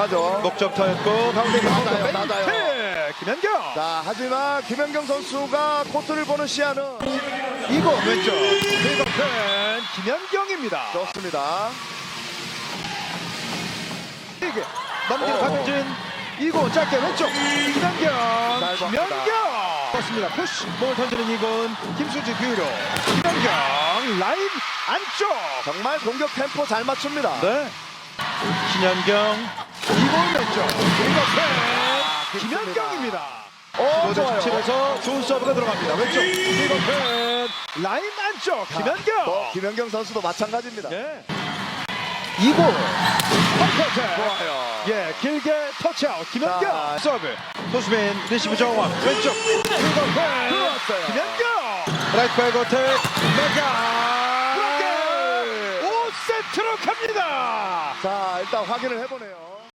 하죠. 목적터였고 가운데 맞아요. 페인트 김현경 자, 하지만 김연경 선수가 코트를 보는 시야는 이거 왼쪽 펜 김현경입니다. 좋습니다. 이게 넘기는 어. 박진 이고 짧게 왼쪽 김현경. 김현경 그렇습니다 푸시 볼 던지는 이곤 김수지 뒤로 김현경 라인 안쪽 정말 공격 템포 잘 맞춥니다. 네 김현경 이곤 왼쪽 그리고 펜 깊습니다. 김현경입니다 오, 좋아요. 칩에서 좋은 서브가 들어갑니다 왼쪽 그리고 펜 라인 안쪽 김현경 뭐, 김연경 선수도 마찬가지입니다. 예. 이고 컴퓨터 좋아요. 예, 길게 터치아웃 김현경 자. 서브 도수빈 리시브 정원 왼쪽 그리고 펜 들어왔어요. 김현경 라이트 백 어택 메가 그렇게! 5세트로 갑니다 자, 일단 확인을 해보네요.